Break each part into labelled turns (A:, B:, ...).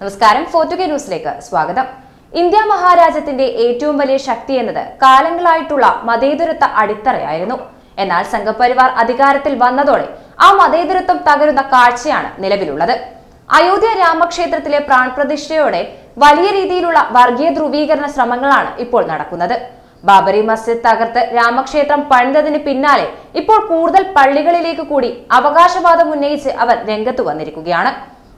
A: നമസ്കാരം. ഫോർട്ടുഗേ ന്യൂസിലേക്ക് സ്വാഗതം. ഇന്ത്യ മഹാരാജ്യത്തിന്റെ ഏറ്റവും വലിയ ശക്തി എന്നത് കാലങ്ങളായിട്ടുള്ള മതേതരത്വ അടിത്തറയായിരുന്നു. എന്നാൽ സംഘപരിവാർ അധികാരത്തിൽ വന്നതോടെ ആ മതേതരത്വം തകരുന്ന കാഴ്ചയാണ് നിലവിലുള്ളത്. അയോധ്യ രാമക്ഷേത്രത്തിലെ പ്രാൺപ്രതിഷ്ഠയോടെ വലിയ രീതിയിലുള്ള വർഗീയ ധ്രുവീകരണ ശ്രമങ്ങളാണ് ഇപ്പോൾ നടക്കുന്നത്. ബാബറി മസ്ജിദ് തകർത്ത് രാമക്ഷേത്രം പണിതതിന് പിന്നാലെ ഇപ്പോൾ കൂടുതൽ പള്ളികളിലേക്ക് കൂടി അവകാശവാദം ഉന്നയിച്ച് അവർ രംഗത്ത് വന്നിരിക്കുകയാണ്.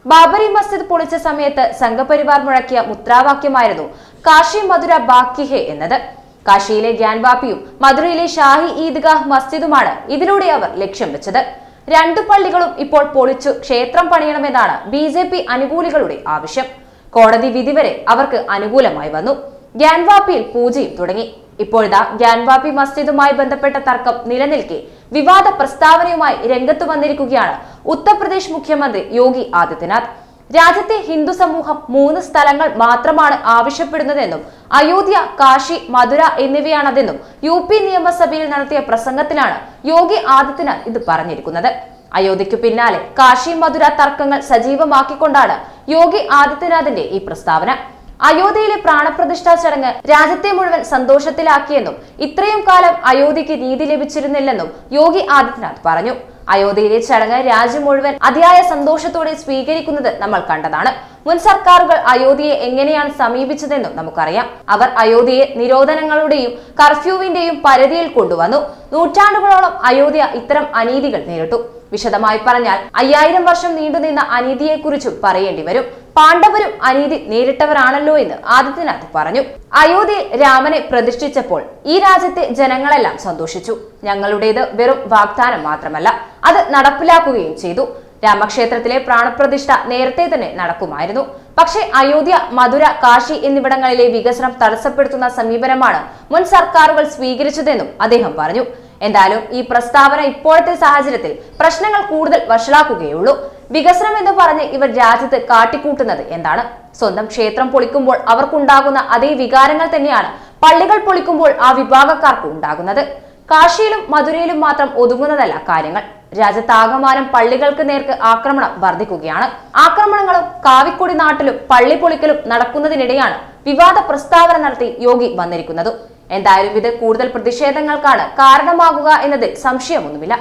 A: ബാബറി മസ്ജിദ് പൊളിച്ച സമയത്ത് സംഘപരിവാർ മുഴക്കിയ മുദ്രാവാക്യമായിരുന്നു കാശി മധുര ബാക്കി ഹെ എന്നത്. കാശിയിലെ ഗ്യാൻവാപ്പിയും മധുരയിലെ ഷാഹി ഈദ്ഗാഹ് മസ്ജിദുമാണ് ഇതിലൂടെ അവർ ലക്ഷ്യം വെച്ചത്. രണ്ടു പള്ളികളും ഇപ്പോൾ പൊളിച്ചു ക്ഷേത്രം പണിയണമെന്നാണ് ബി ജെ പി അനുകൂലികളുടെ ആവശ്യം. കോടതി വിധി വരെ അവർക്ക് അനുകൂലമായി വന്നു. ഗ്യാൻവാപ്പിയിൽ പൂജയും തുടങ്ങി. ഇപ്പോഴിതാ ഗ്യാൻവാപ്പി മസ്ജിദുമായി ബന്ധപ്പെട്ട തർക്കം നിലനിൽക്കെ. വിവാദ പ്രസ്താവനയുമായി രംഗത്തു വന്നിരിക്കുകയാണ് ഉത്തർപ്രദേശ് മുഖ്യമന്ത്രി യോഗി ആദിത്യനാഥ്. രാജ്യത്തെ ഹിന്ദു സമൂഹം മൂന്ന് സ്ഥലങ്ങൾ മാത്രമാണ് ആവശ്യപ്പെടുന്നതെന്നും അയോധ്യ കാശി മധുര എന്നിവയാണതെന്നും യു പി നിയമസഭയിൽ നടത്തിയ പ്രസംഗത്തിലാണ് യോഗി ആദിത്യനാഥ് ഇത് പറഞ്ഞിരിക്കുന്നത്. അയോധ്യയ്ക്കു പിന്നാലെ കാശി മധുര തർക്കങ്ങൾ സജീവമാക്കിക്കൊണ്ടാണ് യോഗി ആദിത്യനാഥിന്റെ ഈ പ്രസ്താവന. അയോധ്യയിലെ പ്രാണപ്രതിഷ്ഠാ ചടങ്ങ് രാജ്യത്തെ മുഴുവൻ സന്തോഷത്തിലാക്കിയെന്നും ഇത്രയും കാലം അയോധ്യയ്ക്ക് നീതി ലഭിച്ചിരുന്നില്ലെന്നും യോഗി ആദിത്യനാഥ് പറഞ്ഞു. അയോധ്യയിലെ ചടങ്ങ് രാജ്യം മുഴുവൻ അതിയായ സന്തോഷത്തോടെ സ്വീകരിക്കുന്നത് നമ്മൾ കണ്ടതാണ്. മുൻ സർക്കാരുകൾ അയോധ്യയെ എങ്ങനെയാണ് സമീപിച്ചതെന്നും നമുക്കറിയാം. അവർ അയോധ്യയെ നിരോധനങ്ങളുടെയും കർഫ്യൂവിന്റെയും പരിധിയിൽ കൊണ്ടുവന്നു. നൂറ്റാണ്ടുകളോളം അയോധ്യ ഇത്തരം അനീതികൾ നേരിട്ടു. വിശദമായി പറഞ്ഞാൽ അയ്യായിരം വർഷം നീണ്ടുനിന്ന അനീതിയെക്കുറിച്ചും പറയേണ്ടി വരും. പാണ്ഡവരും അനീതി നേരിട്ടവരാണല്ലോ എന്ന് ആദിത്യനാഥ് പറഞ്ഞു. അയോധ്യയിൽ രാമനെ പ്രതിഷ്ഠിച്ചപ്പോൾ ഈ രാജ്യത്തെ ജനങ്ങളെല്ലാം സന്തോഷിച്ചു. ഞങ്ങളുടേത് വെറും വാഗ്ദാനം മാത്രമല്ല അത് നടപ്പിലാക്കുകയും ചെയ്തു. രാമക്ഷേത്രത്തിലെ പ്രാണപ്രതിഷ്ഠ നേരത്തെ തന്നെ നടക്കുമായിരുന്നു. പക്ഷേ അയോധ്യ മധുര കാശി എന്നിവിടങ്ങളിലെ വികസനം തടസ്സപ്പെടുത്തുന്ന സമീപനമാണ് മുൻ സർക്കാരുകൾ സ്വീകരിച്ചതെന്നും അദ്ദേഹം പറഞ്ഞു. എന്തായാലും ഈ പ്രസ്താവന ഇപ്പോഴത്തെ സാഹചര്യത്തിൽ പ്രശ്നങ്ങൾ കൂടുതൽ വഷളാക്കുകയുള്ളൂ. വികസനം എന്ന് പറഞ്ഞ് ഇവർ രാജ്യത്ത് കാട്ടിക്കൂട്ടുന്നത് എന്താണ്? സ്വന്തം ക്ഷേത്രം പൊളിക്കുമ്പോൾ അവർക്കുണ്ടാകുന്ന അതേ വികാരങ്ങൾ തന്നെയാണ് പള്ളികൾ പൊളിക്കുമ്പോൾ ആ വിഭാഗക്കാർക്ക് ഉണ്ടാകുന്നത്. കാശിയിലും മധുരയിലും മാത്രം ഒതുങ്ങുന്നതല്ല കാര്യങ്ങൾ. രാജ്യത്താകമാനം പള്ളികൾക്ക് നേർക്ക് ആക്രമണം വർദ്ധിക്കുകയാണ് ആക്രമണങ്ങളും കാവിക്കുടി നാട്ടിലും പള്ളി പൊളിക്കലും നടക്കുന്നതിനിടെയാണ് വിവാദ പ്രസ്താവന നടത്തി യോഗി വന്നിരിക്കുന്നത്. എന്തായാലും ഇത് കൂടുതൽ പ്രതിഷേധങ്ങൾക്കാണ് കാരണമാകുക എന്നതിൽ സംശയമൊന്നുമില്ല.